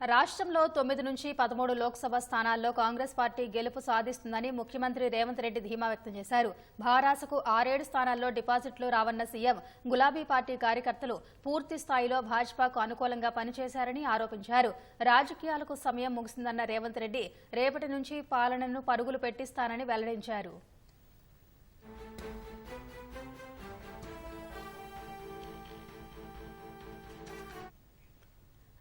రాష్ట్రంలో తొమ్మిది నుంచి పదమూడు లోక్సభ స్థానాల్లో కాంగ్రెస్ పార్టీ గెలుపు సాధిస్తుందని ముఖ్యమంత్రి రేవంత్ రెడ్డి ధీమా వ్యక్తం చేశారు. భారాసకు ఆరేడు స్థానాల్లో డిపాజిట్లు రావన్న సీఎం గులాబీ పార్టీ కార్యకర్తలు పూర్తి స్థాయిలో భాజపాకు అనుకూలంగా పనిచేశారని ఆరోపించారు. రాజకీయాలకు సమయం ముగిసిందన్న రేవంత్ రెడ్డి రేపటి నుంచి పాలనను పరుగులు పెట్టిస్తానని వెల్లడించారు.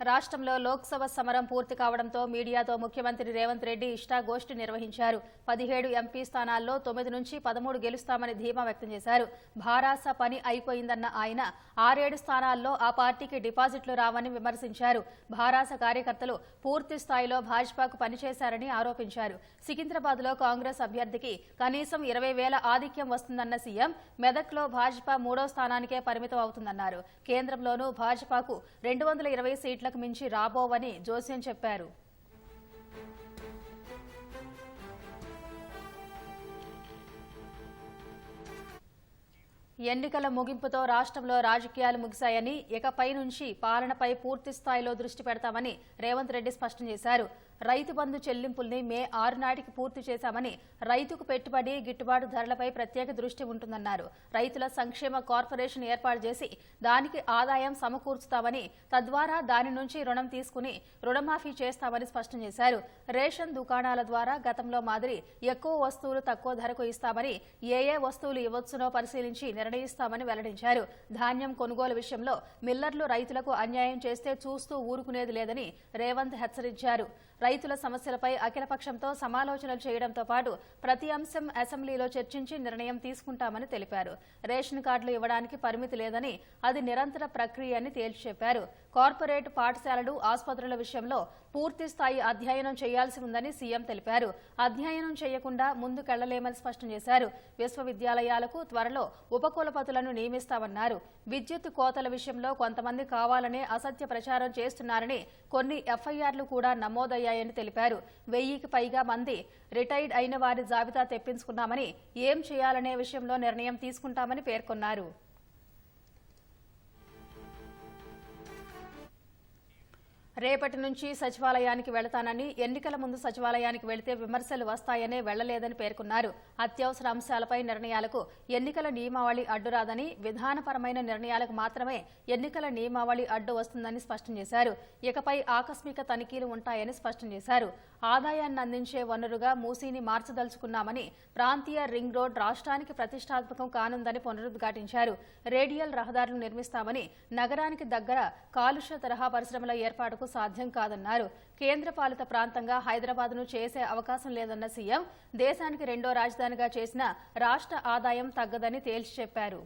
రాష్ట్రంలో లోక్సభ సమరం పూర్తి కావడంతో మీడియాతో ముఖ్యమంత్రి రేవంత్ రెడ్డి ఇష్టాగోష్ఠి నిర్వహించారు. పదిహేడు ఎంపీ స్థానాల్లో తొమ్మిది నుంచి పదమూడు గెలుస్తామని ధీమా వ్యక్తం చేశారు. భారాస పని అయిపోయిందన్న ఆయన ఆరేడు స్థానాల్లో ఆ పార్టీకి డిపాజిట్లు రావని విమర్శించారు. భారాస కార్యకర్తలు పూర్తి స్థాయిలో భాజపాకు పనిచేశారని ఆరోపించారు. సికింద్రాబాద్లో కాంగ్రెస్ అభ్యర్థికి కనీసం ఇరవై వేల ఆధిక్యం వస్తుందన్న సీఎం మెదక్లో భాజపా మూడో స్థానానికే పరిమితం అవుతుందన్నారు. కేంద్రంలోనూ భాజపాకు రెండు వందల ఇరవై సీట్లకు మించి రాబోవని జోస్యం చెప్పారు. ఎన్నికల ముగింపుతో రాష్ట్రంలో రాజకీయాలు ముగిశాయని ఇకపై నుంచి పాలనపై పూర్తి స్థాయిలో దృష్టి పెడతామని రేవంత్ రెడ్డి స్పష్టం చేశారు. రైతు బంధు చెల్లింపుల్ని మే ఆరు నాటికి పూర్తి చేశామని రైతుకు పెట్టుబడి గిట్టుబాటు ధరలపై ప్రత్యేక దృష్టి ఉంటుందన్నారు. రైతుల సంక్షేమ కార్పొరేషన్ ఏర్పాటు చేసి దానికి ఆదాయం సమకూర్చుతామని తద్వారా దాని నుంచి రుణం తీసుకుని రుణమాఫీ చేస్తామని స్పష్టం చేశారు. రేషన్ దుకాణాల ద్వారా గతంలో మాదిరి ఎక్కువ వస్తువులు తక్కువ ధరకు ఇస్తామని ఏ ఏ వస్తువులు ఇవ్వచ్చునో పరిశీలించి నిర్ణయిస్తామని వెల్లడించారు. ధాన్యం కొనుగోలు విషయంలో మిల్లర్లు రైతులకు అన్యాయం చేస్తే చూస్తూ ఊరుకునేది లేదని రేవంత్ హెచ్చరించారు. రైతుల సమస్యలపై అఖిలపక్షంతో సమాలోచనలు చేయడంతో పాటు ప్రతి అంశం అసెంబ్లీలో చర్చించి నిర్ణయం తీసుకుంటామని తెలిపారు. రేషన్ కార్డులు ఇవ్వడానికి పరిమితి లేదని అది నిరంతర ప్రక్రియ అని తేల్చి చెప్పారు. కార్పొరేట్ పాఠశాలలు ఆసుపత్రుల విషయంలో పూర్తి స్థాయి అధ్యయనం చేయాల్సి ఉందని సీఎం తెలిపారు. అధ్యయనం చేయకుండా ముందుకెళ్ళలేమని స్పష్టం చేశారు. విశ్వవిద్యాలయాలకు త్వరలో ఉపకులపతులను నియమిస్తామన్నారు. విద్యుత్ కోతల విషయంలో కొంతమంది కావాలనే అసత్య ప్రచారం చేస్తున్నారని కొన్ని ఎఫ్ఐఆర్లు కూడా నమోదయ్యాయని తెలిపారు. వెయ్యికి పైగా మంది రిటైర్డ్ అయిన వారి జాబితా తెప్పించుకున్నామని ఏం చేయాలనే విషయంలో నిర్ణయం తీసుకుంటామని పేర్కొన్నారు. రేపటి నుంచి సచివాలయానికి వెళతానని ఎన్నికల ముందు సచివాలయానికి వెళితే విమర్శలు వస్తాయనే వెళ్ళలేదని పేర్కొన్నారు. అత్యవసర అంశాలపై నిర్ణయాలకు ఎన్నికల నియమావళి అడ్డురాదని విధానపరమైన నిర్ణయాలకు మాత్రమే ఎన్నికల నియమావళి అడ్డు వస్తుందని స్పష్టం చేశారు. ఇకపై ఆకస్మిక తనిఖీలు ఉంటాయని స్పష్టం చేశారు. ఆదాయాన్ని అందించే వనరుగా మూసీని మార్చదలుచుకున్నామని ప్రాంతీయ రింగ్ రోడ్ రాష్ట్రానికి ప్రతిష్టాత్మకం కానుందని పునరుద్ఘాటించారు. రేడియల్ రహదారులు నిర్మిస్తామని నగరానికి దగ్గర కాలుష్య తరహా పరిశ్రమల ఏర్పాటుకు సాధ్యం కాదన్నారు. కేంద్ర పాలిత ప్రాంతంగా హైదరాబాద్ను చేసే అవకాశం లేదన్న సీఎం దేశానికి రెండో రాజధానిగా చేసిన రాష్ట్ర ఆదాయం తగ్గదని తేల్చి చెప్పారు.